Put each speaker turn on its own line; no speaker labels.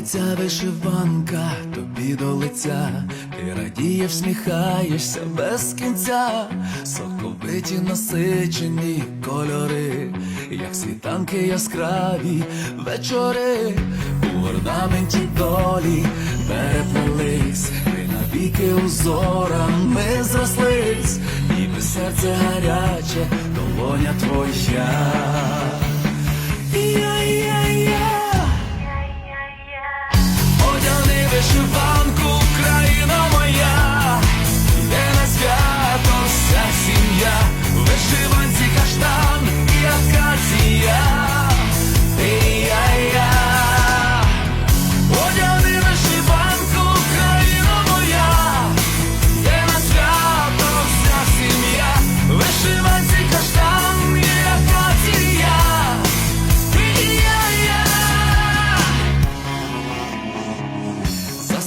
До вишиванка, тобі до лиця, ти радіє, всміхаєшся без кінця, соковиті насичені кольори, як світанки яскраві вечори, у орнаменті долі переплелись, ми навіки узорами зрослись, ніби серце гаряче, долоня твоя.